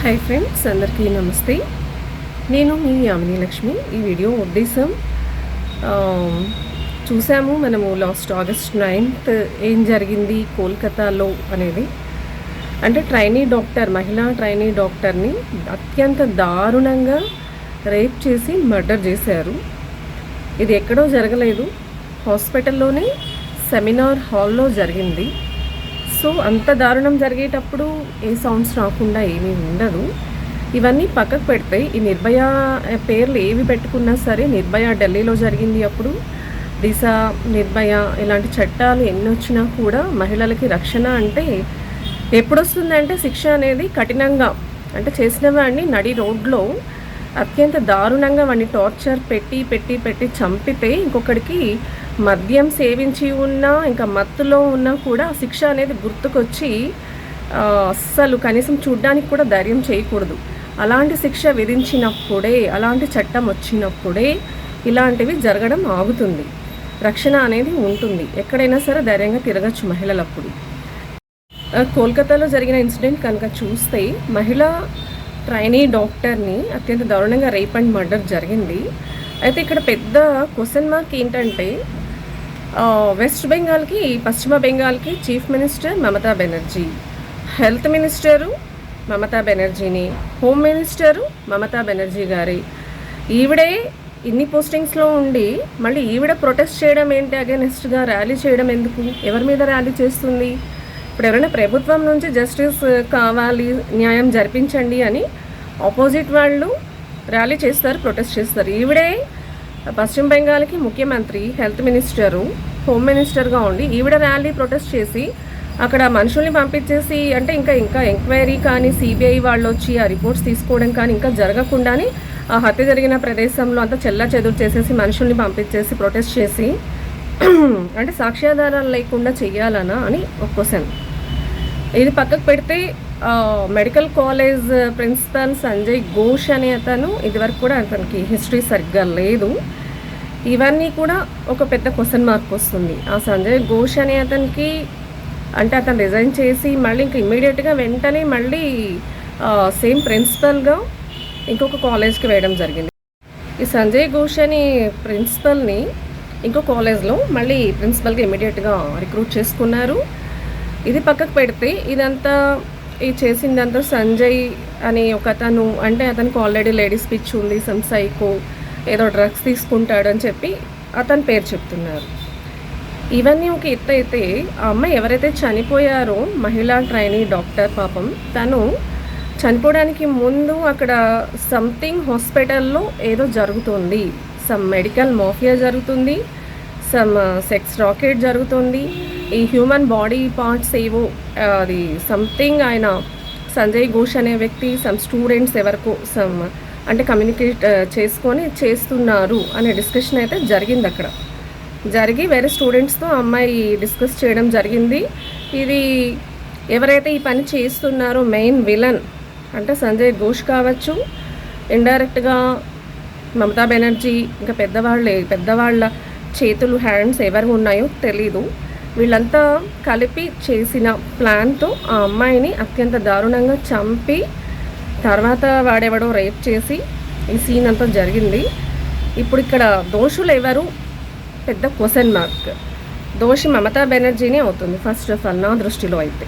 Hi friends అందరికీ నమస్తే. నేను మీ యామిని లక్ష్మి. ఈ వీడియో ఉద్దేశం చూసాము మనము లాస్ట్ ఆగస్ట్ నైన్త్ ఏం జరిగింది కోల్కతాలో అనేది. అంటే ట్రైనీ డాక్టర్ మహిళా ట్రైనీ డాక్టర్ని అత్యంత దారుణంగా రేప్ చేసి మర్డర్ చేశారు. ఇది ఎక్కడో జరగలేదు. హాస్పిటల్లోనే సెమినార్ హాల్లో జరిగింది. సో అంత దారుణం జరిగేటప్పుడు ఏ సౌండ్స్ రాకుండా ఏమీ ఉండదు. ఇవన్నీ పక్కకు పెడితే ఈ నిర్భయ పేర్లు ఏవి పెట్టుకున్నా సరే నిర్భయ ఢిల్లీలో జరిగింది అప్పుడు. దిశ నిర్భయ ఇలాంటి చట్టాలు ఎన్ని వచ్చినా కూడా మహిళలకి రక్షణ అంటే ఎప్పుడొస్తుందంటే శిక్ష అనేది కఠినంగా. అంటే చేసిన వాడిని నడి రోడ్లో అత్యంత దారుణంగా వాడిని టార్చర్ పెట్టి పెట్టి పెట్టి చంపితే ఇంకొకడికి మద్యం సేవించి ఉన్నా ఇంకా మత్తులో ఉన్నా కూడా శిక్ష అనేది గుర్తుకొచ్చి అస్సలు కనీసం చూడ్డానికి కూడా ధైర్యం చేయకూడదు. అలాంటి శిక్ష విధించినప్పుడే అలాంటి చట్టం వచ్చినప్పుడే ఇలాంటివి జరగడం ఆగుతుంది. రక్షణ అనేది ఉంటుంది. ఎక్కడైనా సరే ధైర్యంగా తిరగచ్చు మహిళలప్పుడు. కోల్కతాలో జరిగిన ఇన్సిడెంట్ కనుక చూస్తే మహిళ ట్రైనీ డాక్టర్ని అత్యంత దారుణంగా రేప్ అండ్ మర్డర్ జరిగింది. అయితే ఇక్కడ పెద్ద క్వశ్చన్ మార్క్ ఏంటంటే వెస్ట్ బెంగాల్కి పశ్చిమ బెంగాల్కి chief minister Mamata Banerjee. Health minister Mamata బెనర్జీని home minister Mamata Banerjee గారి. ఈవిడే ఇన్ని పోస్టింగ్స్లో ఉండి మళ్ళీ ఈవిడ ప్రొటెస్ట్ చేయడం ఏంటి అగెనిస్ట్గా ర్యాలీ చేయడం ఎందుకు? ఎవరి మీద ర్యాలీ చేస్తుంది? ఇప్పుడు ఎవరైనా ప్రభుత్వం నుంచి జస్టిస్ కావాలి న్యాయం జరిపించండి అని ఆపోజిట్ వాళ్ళు ర్యాలీ చేస్తారు ప్రొటెస్ట్ చేస్తారు. ఈవిడే పశ్చిమ బెంగాల్కి ముఖ్యమంత్రి హెల్త్ మినిస్టరు హోమ్ మినిస్టర్గా ఉండి ఈవిడ ర్యాలీ ప్రొటెస్ట్ చేసి అక్కడ మనుషుల్ని పంపించేసి అంటే ఇంకా ఇంకా ఎంక్వైరీ కానీ సిబిఐ వాళ్ళు వచ్చి ఆ రిపోర్ట్స్ తీసుకోవడం కానీ ఇంకా జరగకుండానే ఆ హత్య జరిగిన ప్రదేశంలో అంతా చెల్ల చెదురు చేసేసి మనుషుల్ని పంపించేసి ప్రొటెస్ట్ చేసి అంటే సాక్ష్యాధారాలు లేకుండా చెయ్యాలనా అని ఒక క్వశ్చన్ ఇది పక్కకు పెడితే medical college principal Sanjay Ghosh అనే అతను ఇదివరకు కూడా అతనికి హిస్టరీ సరిగ్గా లేదు. ఇవన్నీ కూడా ఒక పెద్ద క్వశ్చన్ మార్క్ వస్తుంది. ఆ సంజయ్ ఘోష్ అనే అతనికి అంటే అతను రిజైన్ చేసి మళ్ళీ ఇంకా ఇమ్మీడియట్గా వెంటనే మళ్ళీ సేమ్ ప్రిన్సిపల్గా ఇంకొక కాలేజ్కి వేయడం జరిగింది. ఈ సంజయ్ ఘోష్ అనే ప్రిన్సిపల్ని ఇంకో కాలేజ్లో మళ్ళీ ప్రిన్సిపల్గా ఇమీడియట్గా రిక్రూట్ చేసుకున్నారు. ఇది పక్కకు పెడితే ఇదంతా ఇది చేసిందంతా సంజయ్ అని ఒక అతను అంటే అతనికి ఆల్రెడీ లేడీస్ పిచ్ ఉంది సమ్ సైకో ఏదో డ్రగ్స్ తీసుకుంటాడు అని చెప్పి అతని పేరు చెప్తున్నారు. ఇవన్నీ ఒక ఎత్తు అయితే ఆ అమ్మాయి ఎవరైతే చనిపోయారో మహిళా ట్రైనీ డాక్టర్ పాపం తను చనిపోవడానికి ముందు అక్కడ సంథింగ్ హాస్పిటల్లో ఏదో జరుగుతుంది. సమ్ మెడికల్ మాఫియా జరుగుతుంది. సమ్ సెక్స్ రాకెట్ జరుగుతుంది. ఈ హ్యూమన్ బాడీ పార్ట్స్ ఏవో అది సంథింగ్ ఆయన సంజయ్ ఘోష్ అనే వ్యక్తి సమ్ స్టూడెంట్స్ ఎవరికో సమ్ అంటే కమ్యూనికేట్ uh, చేసుకొని చేస్తున్నారు అనే డిస్కషన్ అయితే జరిగింది అక్కడ. జరిగి వేరే స్టూడెంట్స్తో అమ్మాయి డిస్కస్ చేయడం జరిగింది. ఇది ఎవరైతే ఈ పని చేస్తున్నారో మెయిన్ విలన్ అంటే సంజయ్ ఘోష్ కావచ్చు ఇండైరెక్ట్గా మమతా బెనర్జీ ఇంకా పెద్దవాళ్ళే పెద్దవాళ్ళ చేతులు హ్యాండ్స్ ఎవరు ఉన్నాయో తెలీదు. వీళ్ళంతా కలిపి చేసిన ప్లాన్తో ఆ అమ్మాయిని అత్యంత దారుణంగా చంపి తర్వాత వాడెవడో రేప్ చేసి ఈ సీన్ అంతా జరిగింది. ఇప్పుడు ఇక్కడ దోషులు ఎవరు? పెద్ద క్వశ్చన్ మార్క్ దోషి మమతా బెనర్జీనే అవుతుంది ఫస్ట్ ఆఫ్ ఆల్ నా దృష్టిలో అయితే.